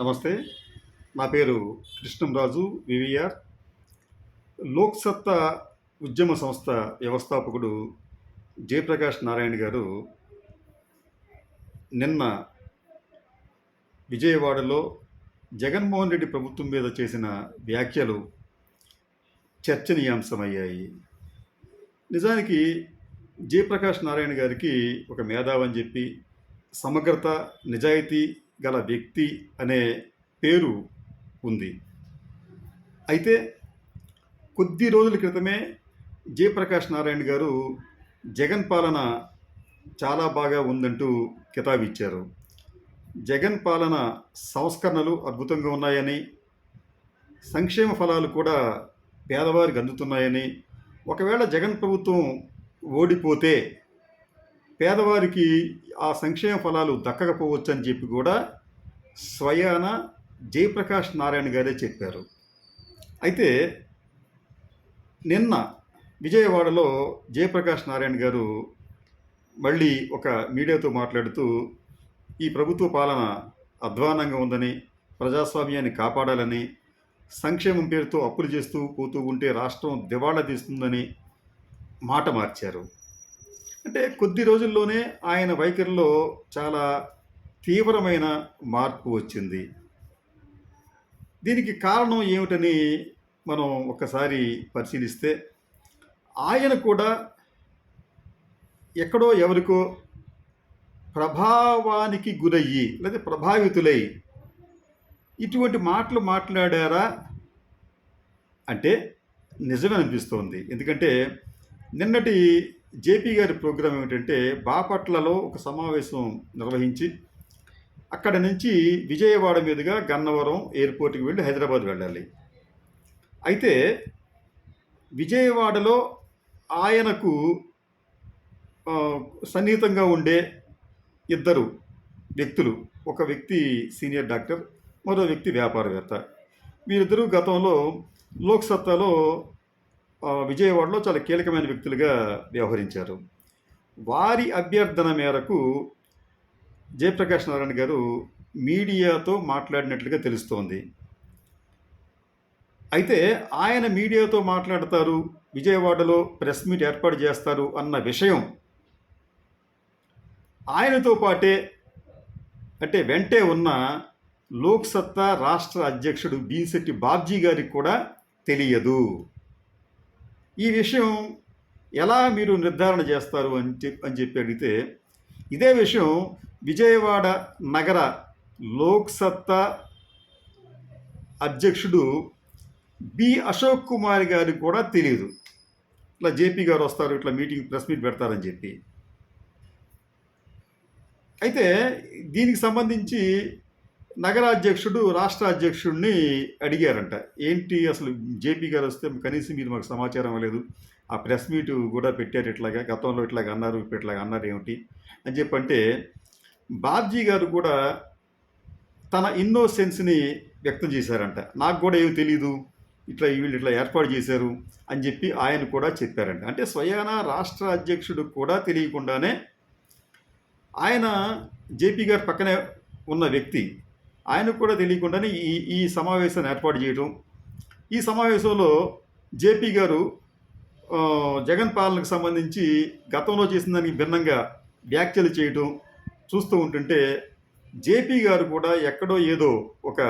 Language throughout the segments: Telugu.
నమస్తే. నా పేరు కృష్ణంరాజు వివిఆర్. లోక్సత్తా ఉద్యమ సంస్థ వ్యవస్థాపకుడు జయప్రకాష్ నారాయణ గారు నిన్న విజయవాడలో జగన్మోహన్ రెడ్డి ప్రభుత్వం మీద చేసిన వ్యాఖ్యలు చర్చనీయాంశమయ్యాయి. నిజానికి జయప్రకాష్ నారాయణ గారికి ఒక మేధావని చెప్పి సమగ్రత నిజాయితీ గల వ్యక్తి అనే పేరు ఉంది. అయితే కొద్ది రోజుల క్రితమే జయప్రకాష్ నారాయణ గారు జగన్ పాలన చాలా బాగా ఉందంటూ కితాబు ఇచ్చారు. జగన్ పాలన సంస్కరణలు అద్భుతంగా ఉన్నాయని సంక్షేమ ఫలాలు కూడా పేదవారికి అందుతున్నాయని ఒకవేళ జగన్ ప్రభుత్వం ఓడిపోతే పేదవారికి ఆ సంక్షేమ ఫలాలు దక్కకపోవచ్చు అని చెప్పి కూడా స్వయాన జయప్రకాష్ నారాయణ గారే చెప్పారు. అయితే నిన్న విజయవాడలో జయప్రకాష్ నారాయణ గారు మళ్ళీ ఒక మీడియాతో మాట్లాడుతూ ఈ ప్రభుత్వ పాలన అధ్వానంగా ఉందని ప్రజాస్వామ్యాన్ని కాపాడాలని సంక్షేమం పేరుతో అప్పులు చేస్తూ పోతూ ఉంటే రాష్ట్రం దివాళా తీస్తుందని మాట మార్చారు. అంటే కొద్ది రోజుల్లోనే ఆయన వైఖరిలో చాలా తీవ్రమైన మార్పు వచ్చింది. దీనికి కారణం ఏమిటని మనం ఒక్కసారి పరిశీలిస్తే ఆయన కూడా ఎక్కడో ఎవరికో ప్రభావానికి గురయ్యి లేదా ప్రభావితులై ఇటువంటి మాటలు మాట్లాడారా అంటే నిజమే అనిపిస్తోంది. ఎందుకంటే నిన్నటి జేపీ గారి ప్రోగ్రాం ఏమిటంటే బాపట్లలో ఒక సమావేశం నిర్వహించి అక్కడ నుంచి విజయవాడ మీదుగా గన్నవరం ఎయిర్పోర్ట్కి వెళ్ళి హైదరాబాద్ వెళ్ళాలి. అయితే విజయవాడలో ఆయనకు సన్నిహితంగా ఉండే ఇద్దరు వ్యక్తులు ఒక వ్యక్తి సీనియర్ డాక్టర్ మరో వ్యక్తి వ్యాపారవేత్త. వీరిద్దరూ గతంలో లోక్సత్తాలో విజయవాడలో చాలా కీలకమైన వ్యక్తులుగా వ్యవహరించారు. వారి అభ్యర్థన మేరకు జయప్రకాష్ నారాయణ గారు మీడియాతో మాట్లాడినట్లుగా తెలుస్తోంది. అయితే ఆయన మీడియాతో మాట్లాడతారు విజయవాడలో ప్రెస్ మీట్ ఏర్పాటు చేస్తారు అన్న విషయం ఆయనతో పాటే అంటే వెంటే ఉన్న లోక్సత్తా రాష్ట్ర అధ్యక్షుడు బీశెట్టి బాబ్జీ గారికి కూడా తెలియదు. ఈ విషయం ఎలా మీరు నిర్ధారణ చేస్తారు అని చెప్పి అని చెప్పి అడిగితే ఇదే విషయం విజయవాడ నగర లోక్సత్తా అధ్యక్షుడు బి. అశోక్ కుమార్ గారికి కూడా తెలియదు ఇట్లా జేపీ గారు వస్తారు ఇట్లా మీటింగ్ ప్రెస్ మీట్ పెడతారని చెప్పి. అయితే దీనికి సంబంధించి నగరాధ్యక్షుడు రాష్ట్ర అధ్యక్షుడిని అడిగారంట. ఏంటి అసలు జేపీ గారు వస్తే కనీసం మీరు మాకు సమాచారం లేదు. ఆ ప్రెస్ మీట్ కూడా పెట్టారు ఇట్లాగా గతంలో ఇట్లాగా అన్నారు ఇప్పుడు ఇట్లాగ అన్నారు ఏమిటి అని చెప్పంటే బాబ్జీ గారు కూడా తన ఇన్నోసెన్స్ని వ్యక్తం చేశారంట. నాకు కూడా ఏమి తెలియదు ఇట్లా వీళ్ళు ఇట్లా ఏర్పాటు చేశారు అని చెప్పి ఆయన కూడా చెప్పారంట. అంటే స్వయాన రాష్ట్ర అధ్యక్షుడు కూడా తెలియకుండానే ఆయన జేపీ గారి పక్కనే ఉన్న వ్యక్తి ఆయనకు కూడా తెలియకుండానే ఈ ఈ సమావేశాన్ని ఏర్పాటు చేయడం ఈ సమావేశంలో జేపీ గారు జగన్ పాలనకు సంబంధించి గతంలో చేసిన దానికి భిన్నంగా వ్యాఖ్యలు చేయటం చూస్తూ ఉంటుంటే జేపీ గారు కూడా ఎక్కడో ఏదో ఒక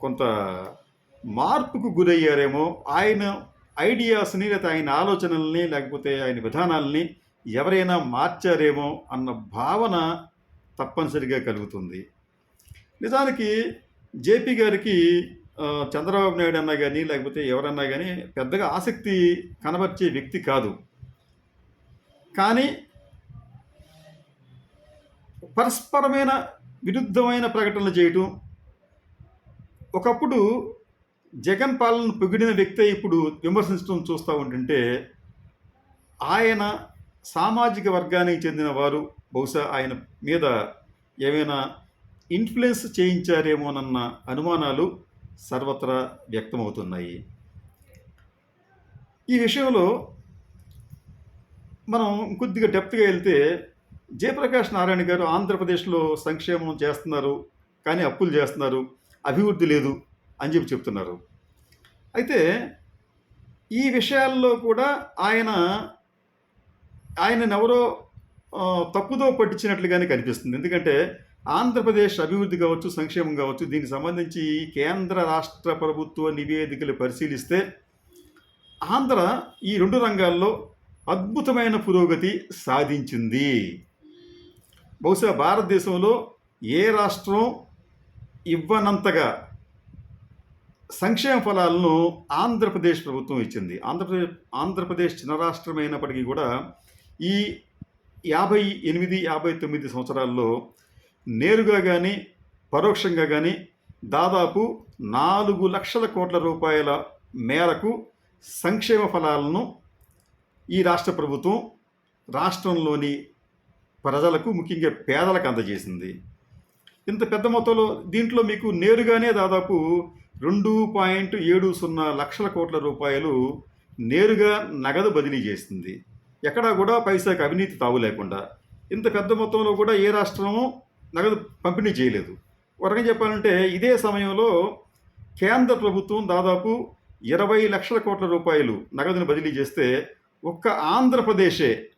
కొంత మార్పుకు గురయ్యారేమో ఆయన ఐడియాస్ని లేకపోతే ఆయన ఆలోచనల్ని లేకపోతే ఆయన విధానాలని ఎవరైనా మార్చారేమో అన్న భావన తప్పనిసరిగా కలుగుతుంది. నిజానికి జేపీ గారికి చంద్రబాబు నాయుడు అన్నా కానీ లేకపోతే ఎవరన్నా కానీ పెద్దగా ఆసక్తి కనబర్చే వ్యక్తి కాదు. కానీ పరస్పరమైన విరుద్ధమైన ప్రకటనలు చేయటం ఒకప్పుడు జగన్ పాలన పొగిడిన వ్యక్తే ఇప్పుడు విమర్శించడం చూస్తూ ఉంటుంటే ఆయన సామాజిక వర్గానికి చెందిన వారు బహుశా ఆయన మీద ఏమైనా ఇన్ఫ్లుయెన్స్ చేయించారేమోనన్న అనుమానాలు సర్వత్రా వ్యక్తమవుతున్నాయి. ఈ విషయంలో మనం కొద్దిగా డెప్త్గా వెళ్తే జయప్రకాష్ నారాయణ గారు ఆంధ్రప్రదేశ్లో సంక్షేమం చేస్తున్నారు కానీ అప్పులు చేస్తున్నారు అభివృద్ధి లేదు అని చెప్పి చెప్తున్నారు. అయితే ఈ విషయాల్లో కూడా ఆయన ఆయనను ఎవరో తప్పుదో పట్టించినట్లుగానే కనిపిస్తుంది. ఎందుకంటే ఆంధ్రప్రదేశ్ అభివృద్ధి కావచ్చు సంక్షేమం కావచ్చు దీనికి సంబంధించి కేంద్ర రాష్ట్ర ప్రభుత్వ నివేదికలు పరిశీలిస్తే ఆంధ్ర ఈ రెండు రంగాల్లో అద్భుతమైన పురోగతి సాధించింది. బహుశా భారతదేశంలో ఏ రాష్ట్రం ఇవ్వనంతగా సంక్షేమ ఫలాలను ఆంధ్రప్రదేశ్ ప్రభుత్వం ఇచ్చింది? ఆంధ్రప్రదేశ్ ఆంధ్రప్రదేశ్ చిన్న రాష్ట్రమైనప్పటికీ కూడా ఈ యాభై ఎనిమిది యాభై తొమ్మిది సంవత్సరాల్లో నేరుగా కానీ పరోక్షంగా కానీ దాదాపు నాలుగు లక్షల కోట్ల రూపాయల మేరకు సంక్షేమ ఫలాలను ఈ రాష్ట్ర ప్రభుత్వం రాష్ట్రంలోని ప్రజలకు ముఖ్యంగా పేదలకు అందజేసింది. ఇంత పెద్ద మొత్తంలో దీంట్లో మీకు నేరుగానే దాదాపు రెండు పాయింట్ ఏడు సున్నా లక్షల కోట్ల రూపాయలు నేరుగా నగదు బదిలీ చేసింది. ఎక్కడా కూడా పైసాకి అవినీతి తావు లేకుండా. ఇంత పెద్ద మొత్తంలో కూడా ఏ రాష్ట్రము నగదు పంపిణీ చేయలేదు. ఒక రకంగా చెప్పాలంటే ఇదే సమయంలో కేంద్ర ప్రభుత్వం దాదాపు ఇరవై లక్షల కోట్ల రూపాయలు నగదును బదిలీ చేస్తే ఒక్క ఆంధ్రప్రదేశే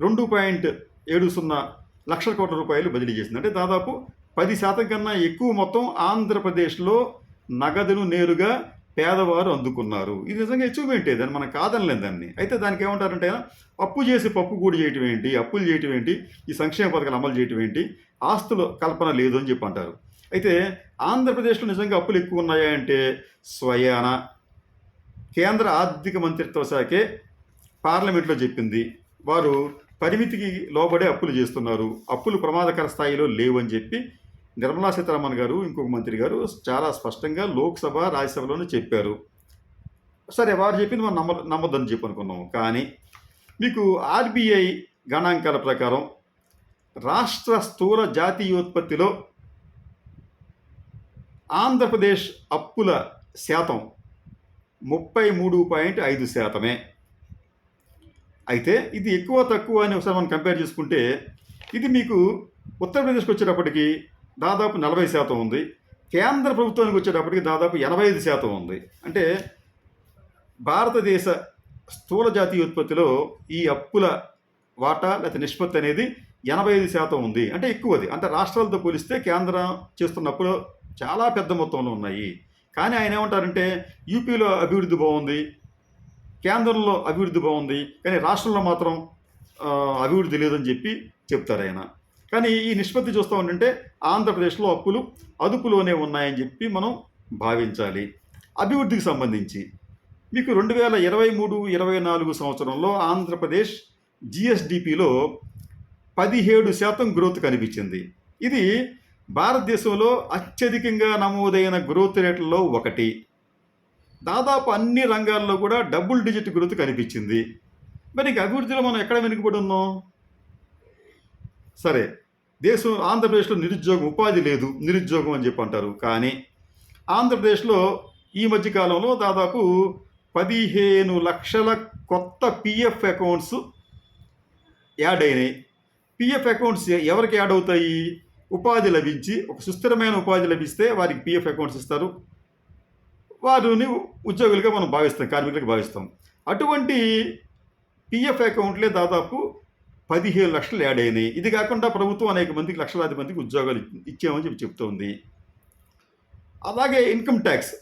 రెండు పాయింట్ ఏడు సున్నా లక్షల కోట్ల రూపాయలు బదిలీ చేసింది. అంటే దాదాపు పది శాతం కన్నా ఎక్కువ మొత్తం ఆంధ్రప్రదేశ్లో నగదును నేరుగా పేదవారు అందుకున్నారు. ఇది నిజంగా అచీవ్మెంటే దాన్ని మనం కాదనలేదు దాన్ని. అయితే దానికి ఏమంటారంటే అప్పు చేసి పప్పు కూడి చేయటం ఏంటి? అప్పులు చేయటం ఏంటి? ఈ సంక్షేమ పథకాలు అమలు చేయటం ఏంటి? ఆస్తుల కల్పన లేదు అని చెప్పి అంటారు. అయితే ఆంధ్రప్రదేశ్లో నిజంగా అప్పులు ఎక్కువ ఉన్నాయా అంటే స్వయాన కేంద్ర ఆర్థిక మంత్రిత్వ శాఖే పార్లమెంట్లో చెప్పింది. వారు పరిమితికి లోబడే అప్పులు చేస్తున్నారు. అప్పులు ప్రమాదకర స్థాయిలో లేవని చెప్పి నిర్మలా సీతారామన్ గారు ఇంకొక మంత్రి గారు చాలా స్పష్టంగా లోక్సభ రాజ్యసభలోనే చెప్పారు. సరే వారు చెప్పింది మనం నమ్మ నమ్మొద్దని చెప్పి అనుకున్నాము కానీ మీకు ఆర్బీఐ గణాంకాల ప్రకారం రాష్ట్ర స్థూల జాతీయోత్పత్తిలో ఆంధ్రప్రదేశ్ అప్పుల శాతం ముప్పై మూడు పాయింట్ ఐదు శాతమే. అయితే ఇది ఎక్కువ తక్కువ అని ఒకసారి మనం కంపేర్ చేసుకుంటే ఇది మీకు ఉత్తరప్రదేశ్కి వచ్చేటప్పటికి దాదాపు నలభై శాతం ఉంది. కేంద్ర ప్రభుత్వానికి వచ్చేటప్పటికి దాదాపు ఎనభై ఐదు శాతం ఉంది. అంటే భారతదేశ స్థూల జాతీయ ఉత్పత్తిలో ఈ అప్పుల వాటా లేకపోతే నిష్పత్తి అనేది ఎనభై ఐదు శాతం ఉంది. అంటే ఎక్కువది. అంటే రాష్ట్రాలతో పోలిస్తే కేంద్రం చేస్తున్న అప్పులు చాలా పెద్ద మొత్తంలో ఉన్నాయి. కానీ ఆయన ఏమంటారంటే యూపీలో అభివృద్ధి బాగుంది. కేంద్రంలో అభివృద్ధి బాగుంది. కానీ రాష్ట్రంలో మాత్రం అభివృద్ధి లేదని చెప్పి చెప్తారు ఆయన. కానీ ఈ నిష్పత్తి చూస్తూ ఉంటుంటే ఆంధ్రప్రదేశ్లో అప్పులు అదుపులోనే ఉన్నాయని చెప్పి మనం భావించాలి. అభివృద్ధికి సంబంధించి మీకు రెండు వేల ఇరవై మూడు ఇరవై నాలుగు సంవత్సరంలో ఆంధ్రప్రదేశ్ జిఎస్డిపిలో పదిహేడు శాతం గ్రోత్ కనిపించింది. ఇది భారతదేశంలో అత్యధికంగా నమోదైన గ్రోత్ రేట్లలో ఒకటి. దాదాపు అన్ని రంగాల్లో కూడా డబుల్ డిజిట్ గ్రోత్ కనిపించింది. మరి ఇంక అభివృద్ధిలో మనం ఎక్కడ వెనుకబడి ఉన్నాం? సరే దేశం ఆంధ్రప్రదేశ్లో నిరుద్యోగం ఉపాధి లేదు నిరుద్యోగం అని చెప్పి అంటారు కానీ ఆంధ్రప్రదేశ్లో ఈ మధ్యకాలంలో దాదాపు పదిహేను లక్షల కొత్త పిఎఫ్ అకౌంట్స్ యాడ్ అయినాయి. పిఎఫ్ అకౌంట్స్ ఎవరికి యాడ్ అవుతాయి? ఉపాధి లభించి ఒక సుస్థిరమైన ఉపాధి లభిస్తే వారికి పిఎఫ్ అకౌంట్స్ ఇస్తారు. వారిని ఉద్యోగులుగా మనం భావిస్తాం కార్మికులకు భావిస్తాం. అటువంటి పిఎఫ్ అకౌంట్లే దాదాపు పదిహేను లక్షలు యాడ్ అయినాయి. ఇది కాకుండా ప్రభుత్వం అనేక మందికి లక్షలాది మందికి ఉద్యోగాలు ఇచ్చామని చెప్పి చెప్తోంది. అలాగే ఇన్కమ్ ట్యాక్స్.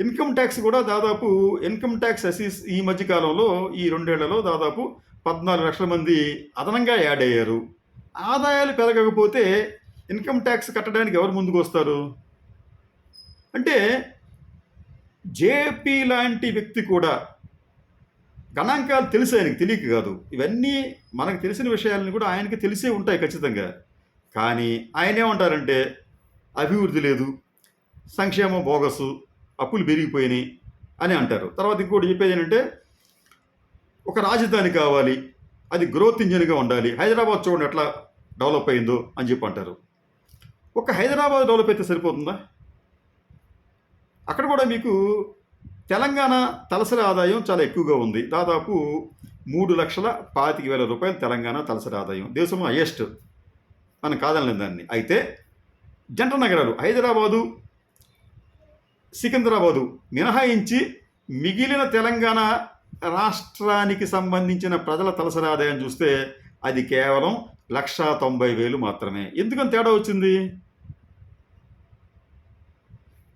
ఇన్కమ్ ట్యాక్స్ కూడా దాదాపు ఇన్కమ్ ట్యాక్స్ అసీస్ ఈ మధ్య కాలంలో ఈ రెండేళ్ళలో దాదాపు పద్నాలుగు లక్షల మంది అదనంగా యాడ్ అయ్యారు. ఆదాయాలు పెరగకపోతే ఇన్కమ్ ట్యాక్స్ కట్టడానికి ఎవరు ముందుకు వస్తారు? అంటే జేపీ లాంటి వ్యక్తి కూడా గణాంకాలు తెలిసి తెలియక కాదు. ఇవన్నీ మనకు తెలిసిన విషయాలను కూడా ఆయనకి తెలిసే ఉంటాయి ఖచ్చితంగా. కానీ ఆయన ఏమంటారంటే అభివృద్ధి లేదు సంక్షేమం బోగసు అప్పులు పెరిగిపోయినాయి అని అంటారు. తర్వాత ఇంకోటి చెప్పేది ఏంటంటే ఒక రాజధాని కావాలి అది గ్రోత్ ఇంజిన్గా ఉండాలి హైదరాబాద్ చూడండి ఎట్లా డెవలప్ అయిందో అని చెప్పి అంటారు. ఒక హైదరాబాద్ డెవలప్ అయితే సరిపోతుందా? అక్కడ కూడా మీకు తెలంగాణ తలసరి ఆదాయం చాలా ఎక్కువగా ఉంది. దాదాపు మూడు లక్షల పాతిక వేల రూపాయలు తెలంగాణ తలసరి ఆదాయం. దేశంలో హయ్యెస్ట్ మనం కాదనలేం దాన్ని. అయితే జంట నగరాలు హైదరాబాదు సికింద్రాబాదు మినహాయించి మిగిలిన తెలంగాణ రాష్ట్రానికి సంబంధించిన ప్రజల తలసరి ఆదాయం చూస్తే అది కేవలం లక్షా తొంభై వేలు మాత్రమే. ఎందుకని తేడా వచ్చింది?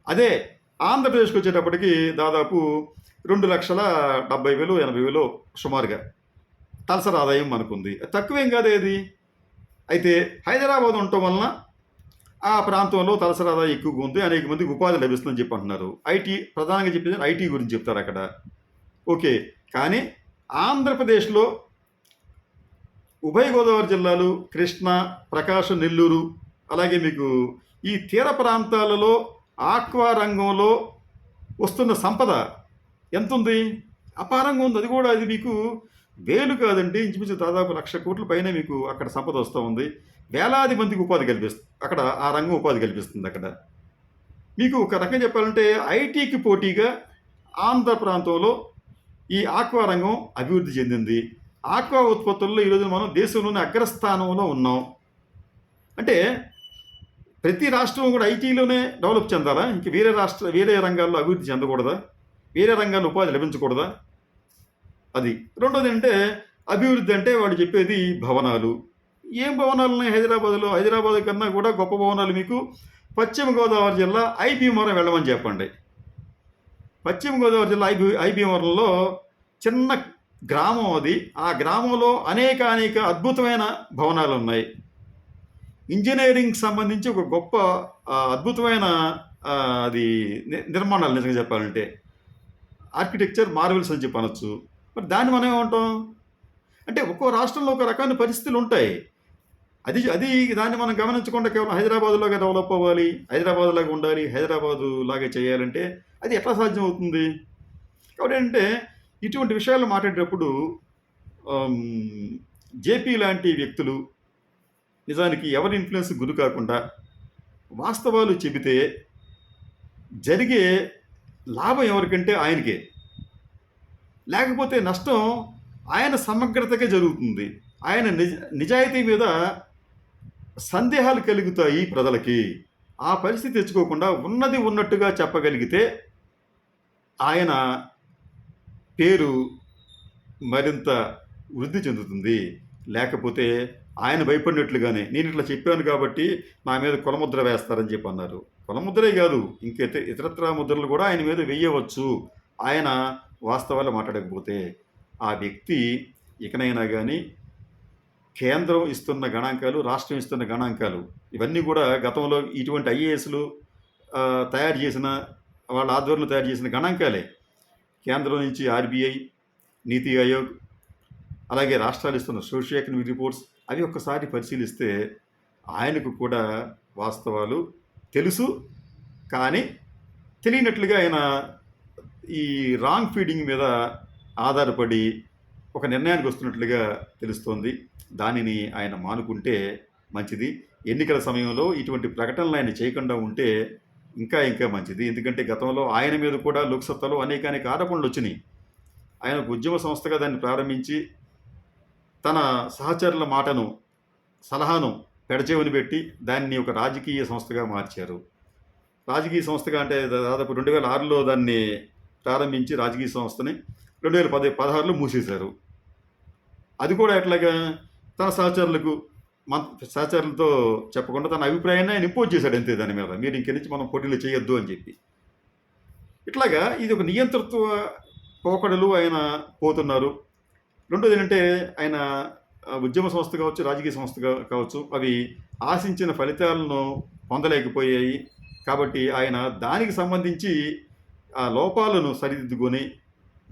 అదే ఆంధ్రప్రదేశ్కి వచ్చేటప్పటికి దాదాపు రెండు లక్షల డెబ్బై వేలు ఎనభై వేలు సుమారుగా తలసరి ఆదాయం మనకుంది. తక్కువేం కాదు ఏది? అయితే హైదరాబాద్ ఉండటం వలన ఆ ప్రాంతంలో తలసరి ఆదాయం ఎక్కువగా ఉంది. అనేక మందికి ఉపాధి లభిస్తుందని చెప్పి అంటున్నారు. ఐటీ ప్రధానంగా చెప్పేది ఐటీ గురించి చెప్తారు అక్కడ. ఓకే కానీ ఆంధ్రప్రదేశ్లో ఉభయ గోదావరి జిల్లాలు కృష్ణా ప్రకాశం నెల్లూరు అలాగే మీకు ఈ తీర ప్రాంతాలలో ఆక్వా రంగంలో వస్తున్న సంపద ఎంత ఉంది అపారంగా ఉంది. అది కూడా అది మీకు వేలు కాదండి. ఇంచుమించు దాదాపు లక్ష కోట్ల పైన మీకు అక్కడ సంపద వస్తూ ఉంది. వేలాది మందికి ఉపాధి కల్పిస్తుంది అక్కడ ఆ రంగం ఉపాధి కల్పిస్తుంది అక్కడ. మీకు ఒక రకం చెప్పాలంటే ఐటీకి పోటీగా ఆంధ్ర ప్రాంతంలో ఈ ఆక్వా రంగం అభివృద్ధి చెందింది. ఆక్వా ఉత్పత్తుల్లో ఈరోజు మనం దేశంలోనే అగ్రస్థానంలో ఉన్నాం. అంటే ప్రతి రాష్ట్రం కూడా ఐటీలోనే డెవలప్ చెందాలా? ఇంక వేరే రాష్ట్ర వేరే రంగాల్లో అభివృద్ధి చెందకూడదా? వేరే రంగాల్లో ఉపాధి లభించకూడదా? అది. రెండోది అంటే అభివృద్ధి అంటే వాడు చెప్పేది భవనాలు. ఏం భవనాలు ఉన్నాయి హైదరాబాద్లో? హైదరాబాద్ కన్నా కూడా గొప్ప భవనాలు మీకు పశ్చిమ గోదావరి జిల్లా ఐ వెళ్ళమని చెప్పండి. పశ్చిమ గోదావరి జిల్లా ఐబీ ఐ చిన్న గ్రామం అది. ఆ గ్రామంలో అనేక అనేక అద్భుతమైన భవనాలు ఉన్నాయి. ఇంజనీరింగ్ సంబంధించి ఒక గొప్ప అద్భుతమైన అది ని- నిర్మాణాలు నిజంగా చెప్పాలంటే. ఆర్కిటెక్చర్ మార్వెల్స్ అని చెప్పి అనొచ్చు. మరి దాన్ని మనం ఏమంటాం? అంటే ఒక్కో రాష్ట్రంలో ఒక రకమైన పరిస్థితులు ఉంటాయి. అది అది దాన్ని మనం గమనించకుండా కేవలం హైదరాబాద్లాగా డెవలప్ అవ్వాలి హైదరాబాద్ లాగా ఉండాలి హైదరాబాదు లాగా చేయాలంటే అది ఎట్లా సాధ్యం అవుతుంది కాబట్టి ఏంటంటే ఇటువంటి విషయాలు మాట్లాడేటప్పుడు జేపీ లాంటి వ్యక్తులు నిజానికి ఎవరి ఇన్ఫ్లుయెన్స్ గురి కాకుండా వాస్తవాలు చెబితే జరిగే లాభం ఎవరికంటే ఆయనకే. లేకపోతే నష్టం ఆయన సమగ్రతగా జరుగుతుంది. ఆయన నిజ నిజాయితీ మీద సందేహాలు కలుగుతాయి ప్రజలకి. ఆ పరిస్థితి తెచ్చుకోకుండా ఉన్నది ఉన్నట్టుగా చెప్పగలిగితే ఆయన పేరు మరింత వృద్ధి చెందుతుంది. లేకపోతే ఆయన భయపడినట్లుగానే నేను ఇట్లా చెప్పాను కాబట్టి నా మీద కులముద్ర వేస్తారని చెప్పి అన్నారు. కులముద్రే కాదు ఇంక ఇతరత్ర ముద్రలు కూడా ఆయన మీద వేయవచ్చు. ఆయన వాస్తవాలు మాట్లాడకపోతే ఆ వ్యక్తి ఇకనైనా కానీ కేంద్రం ఇస్తున్న గణాంకాలు రాష్ట్రం ఇస్తున్న గణాంకాలు ఇవన్నీ కూడా గతంలో ఇటువంటి ఐఏఎస్లు తయారు చేసిన వాళ్ళ ఆధ్వర్యంలో తయారు చేసిన గణాంకాలే. కేంద్రం నుంచి ఆర్బీఐ నీతి ఆయోగ్ అలాగే రాష్ట్రాలు ఇస్తున్న సోషియో ఎకనమిక్ రిపోర్ట్స్ అవి ఒక్కసారి పరిశీలిస్తే ఆయనకు కూడా వాస్తవాలు తెలుసు కానీ తెలియనట్లుగా ఆయన ఈ రాంగ్ ఫీడింగ్ మీద ఆధారపడి ఒక నిర్ణయానికి వస్తున్నట్లుగా తెలుస్తోంది. దానిని ఆయన మానుకుంటే మంచిది. ఎన్నికల సమయంలో ఇటువంటి ప్రకటనలు ఆయన చేయకుండా ఉంటే ఇంకా ఇంకా మంచిది. ఎందుకంటే గతంలో ఆయన మీద కూడా లోక్సత్తాలో అనేక అనేక ఆరోపణలు వచ్చినాయి. ఆయన ఒక ఉద్యమ సంస్థగా దాన్ని ప్రారంభించి తన సహచరుల మాటను సలహాను పెడచేవని పెట్టి దాన్ని ఒక రాజకీయ సంస్థగా మార్చారు. రాజకీయ సంస్థగా అంటే దాదాపు రెండు వేల ఆరులో దాన్ని ప్రారంభించి రాజకీయ సంస్థని రెండు వేల పది పదహారులో మూసేశారు. అది కూడా ఎట్లాగా తన సహచరులకు మన సహచరులతో చెప్పకుండా తన అభిప్రాయాన్ని ఆయన ఇంపోజ్ చేశాడు అంతే దాని మీద. మీరు ఇంక నుంచి మనం పోటీలు చేయొద్దు అని చెప్పి. ఇట్లాగా ఇది ఒక నియంతృత్వ పోకడలు ఆయన పోతున్నారు. రెండోది ఏంటంటే ఆయన ఉద్యమ సంస్థ కావచ్చు రాజకీయ సంస్థ కావచ్చు అవి ఆశించిన ఫలితాలను పొందలేకపోయాయి. కాబట్టి ఆయన దానికి సంబంధించి ఆ లోపాలను సరిదిద్దుకొని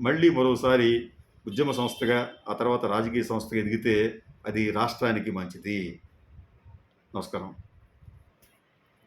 మళ్ళీ మరోసారి ఉద్యమ సంస్థగా ఆ తర్వాత రాజకీయ సంస్థగా ఎదిగితే అది రాష్ట్రానికి మంచిది. నమస్కారం.